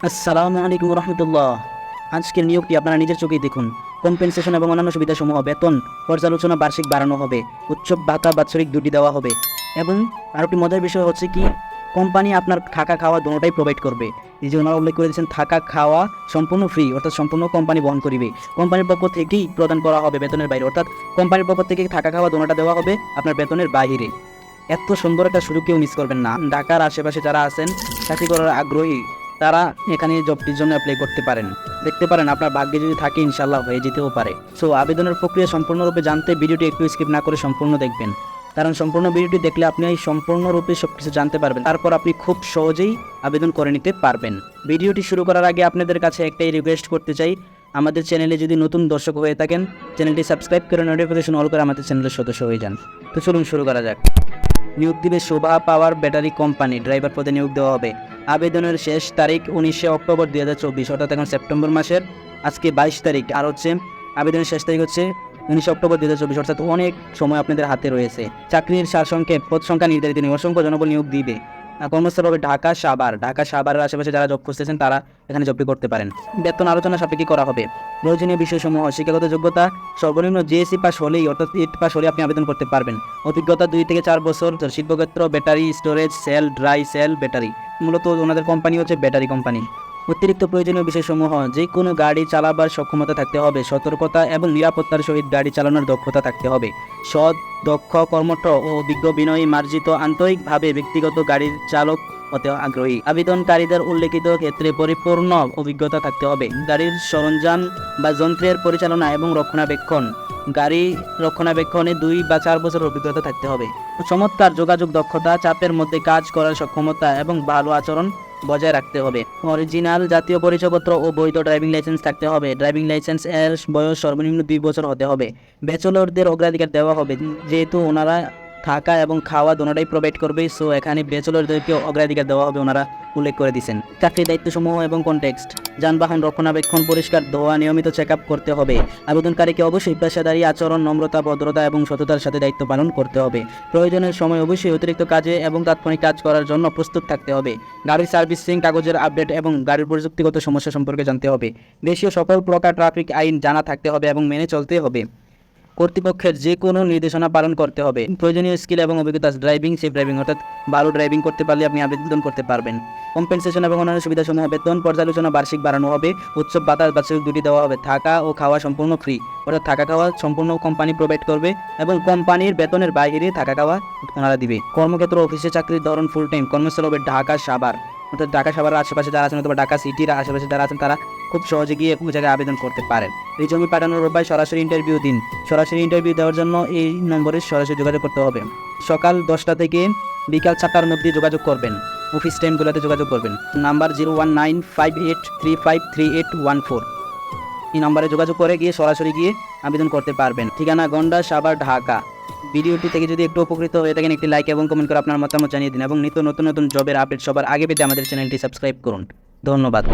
আসসালামু আলাইকুম রহমতুল্লাহ আজকের নিয়োগটি আপনারা নিজের চোখেই দেখুন। কম্পেনসেশন এবং অন্যান্য সুবিধাসমূহ বেতন, পর্যালোচনা, বার্ষিক বাড়ানো হবে। উৎসব, ভাতা, বাৎসরিক দুটি দেওয়া হবে। এবং আরেকটি মজার বিষয় হচ্ছে কি, কোম্পানি আপনার থাকা খাওয়া দুটোটাই প্রোভাইড করবে। এই যে ওনারা উল্লেখ করে দিয়েছেন, থাকা খাওয়া সম্পূর্ণ ফ্রি অর্থাৎ সম্পূর্ণ কোম্পানি বহন করিবে। কোম্পানির পক্ষ থেকেই প্রদান করা হবে বেতনের বাইরে। অর্থাৎ কোম্পানির পক্ষ থেকে থাকা খাওয়া দুটোটা দেওয়া হবে আপনার বেতনের বাইরে এত সুন্দর একটা সুযোগ কেউ মিস করবেন না। ঢাকার আশেপাশে যারা আছেন, চাকরি করার আগ্রহী তারা এখানে জবটির জন্য অ্যাপ্লাই করতে পারেন। দেখতে পারেন আপনার ভাগ্যে যদি থাকে ইনশাল্লাহ হয়ে যেতেও পারে। সো আবেদনের প্রক্রিয়া সম্পূর্ণরূপে জানতে ভিডিওটি একটু স্কিপ না করে সম্পূর্ণ দেখবেন। কারণ সম্পূর্ণ ভিডিওটি দেখলে আপনি এই সম্পূর্ণরূপে সব কিছু জানতে পারবেন। তারপর আপনি খুব সহজেই আবেদন করে নিতে পারবেন। ভিডিওটি শুরু করার আগে আপনাদের কাছে একটাই রিকোয়েস্ট করতে চাই। আমাদের চ্যানেলে যদি নতুন দর্শক হয়ে থাকেন চ্যানেলটি সাবস্ক্রাইব করে নোটিফিকেশন অল করে আমাদের চ্যানেলের সদস্য হয়ে যান। তো চলুন শুরু করা যাক। নিয়োগ দিবে Shobha power battery company. Driver পদে নিয়োগ দেওয়া হবে। আবেদনের শেষ তারিখ উনিশে অক্টোবর দুই হাজার চব্বিশ, অর্থাৎ এখন সেপ্টেম্বর মাসের আজকে বাইশ তারিখ। আর হচ্ছে, আবেদনের শেষ তারিখ হচ্ছে উনিশে অক্টোবর দু হাজার চব্বিশ, অর্থাৎ অনেক সময় আপনাদের হাতে রয়েছে। চাকরির সারসংক্ষেপ, পদ সংখ্যা নির্ধারিত নিয়ে অসংখ্য জনবল নিয়োগ দিবে। কর্মস্থল হবে ঢাকা, সাভার। ঢাকা, সাভারের আশেপাশে যারা জব খুঁজতেছেন, তারা এখানে জবটি করতে পারেন। বেতন আলোচনা সাপেক্ষে করা হবে। প্রয়োজনীয় বিষয়সমূহ, শিক্ষাগত যোগ্যতা, সর্বনিম্ন জিএসসি পাস হলেই, অর্থাৎ ইট পাস হলে আপনি আবেদন করতে পারবেন। অভিজ্ঞতা দুই থেকে চার বছর শিল্পক্ষেত্র battery storage cell dry cell battery মূলত ওনাদের কোম্পানি হচ্ছে ব্যাটারি কোম্পানি অতিরিক্ত প্রয়োজনীয় বিষয়সমূহ যে কোনো গাড়ি চালাবার সক্ষমতা থাকতে হবে, সতর্কতা এবং নিরাপত্তার সহিত গাড়ি চালানোর দক্ষতা থাকতে হবে। সৎ, দক্ষ, কর্মঠ ও অভিজ্ঞ বিনয়ী মার্জিত আন্তরিকভাবে ব্যক্তিগত গাড়ির চালক হতে আগ্রহী। আবেদনকারীদের উল্লেখিত ক্ষেত্রে পরিপূর্ণ অভিজ্ঞতা থাকতে হবে। গাড়ির সরঞ্জাম বা যন্ত্রের পরিচালনা এবং রক্ষণাবেক্ষণ। গাড়ি রক্ষণাবেক্ষণে দুই বা চার বছর অভিজ্ঞতা থাকতে হবে। চমৎকার যোগাযোগ দক্ষতা, চাপের মধ্যে কাজ করার সক্ষমতা এবং ভালো আচরণ বজায় রাখতে হবে। অরিজিনাল জাতীয় পরিচয়পত্র ও বৈধ ড্রাইভিং লাইসেন্স থাকতে হবে। ড্রাইভিং লাইসেন্স এর বয়স সর্বনিম্ন দুই বছর হতে হবে। ব্যাচেলরদের অগ্রাধিকার দেওয়া হবে। যেহেতু ওনারা থাকা এবং খাওয়া দোনোটাই প্রোভাইড করবে সো এখানে ব্যাচেলরদেরকে অগ্রাধিকার দেওয়া হবে ওনারা, উল্লেখ করে দিয়েছেন। চাকরির দায়িত্বসমূহ এবং কনটেক্সট যানবাহন রক্ষণাবেক্ষণ পরিষ্কার ধোয়া নিয়মিত চেক করতে হবে। আবেদনকারীকে অবশ্যই পেশাদারী আচরণ, নম্রতা, ভদ্রতা এবং সততার সাথে দায়িত্ব পালন করতে হবে। প্রয়োজনের সময় অবশ্যই অতিরিক্ত কাজে এবং তাৎক্ষণিক কাজ করার জন্য প্রস্তুত থাকতে হবে। গাড়ির সার্ভিসিং, কাগজের আপডেট এবং গাড়ির প্রযুক্তিগত সমস্যা সম্পর্কে জানতে হবে। দেশীয় সকল প্রকার ট্রাফিক আইন জানা থাকতে হবে এবং মেনে চলতে হবে। কর্তৃপক্ষের যে কোনো নির্দেশনা পালন করতে হবে। প্রয়োজনীয় স্কিল এবং অভিজ্ঞতা, ড্রাইভিং, সেফ ড্রাইভিং, অর্থাৎ ভালো ড্রাইভিং করতে পারলে আপনি আবেদন করতে পারবেন। কম্পেনসেশন এবং অন্যান্য সুবিধাসমূহ বেতন পর্যালোচনা, বার্ষিক বাড়ানো হবে, উৎসব ভাতা বার্ষিক দুটি দেওয়া হবে, থাকা ও খাওয়া সম্পূর্ণ ফ্রি অর্থাৎ থাকা খাওয়া সম্পূর্ণ কোম্পানি প্রোভাইড করবে এবং কোম্পানির বেতনের বাইরে থাকা খাওয়া ওনারা দিবে। কর্মক্ষেত্র অফিসে চাকরির ধরন ফুল টাইম কর্মস্থল হবে ঢাকা, সাভার। অর্থাৎ ঢাকা, সাভারের আশেপাশে যারা আছেন অথবা ঢাকা সিটির আশেপাশে যারা আছেন তারা খুব সহজে গিয়ে ওই জায়গায় আবেদন করতে পারেন। রিজমি পাঠানোর উপায় সরাসরি ইন্টারভিউ দিন। সরাসরি ইন্টারভিউ দেওয়ার জন্য এই নম্বরে সরাসরি যোগাযোগ করতে হবে। সকাল দশটা থেকে বিকাল চারটার মধ্যে যোগাযোগ করবেন। অফিস টাইমগুলোতে যোগাযোগ করবেন। Number zero one nine five eight three five three eight one four এই নম্বরে যোগাযোগ করে গিয়ে সরাসরি গিয়ে আবেদন করতে পারবেন। ঠিকানা গন্ডা সাবার ঢাকা। ভিডিওটি থেকে যদি একটু উপকৃত হয়ে থাকেন, একটি লাইক এবং কমেন্ট করে আপনার মতামত জানিয়ে দিন এবং নিত্য নতুন নতুন জবের আপডেট সবার আগে পেতে আমাদের চ্যানেলটি সাবস্ক্রাইব করুন। ধন্যবাদ।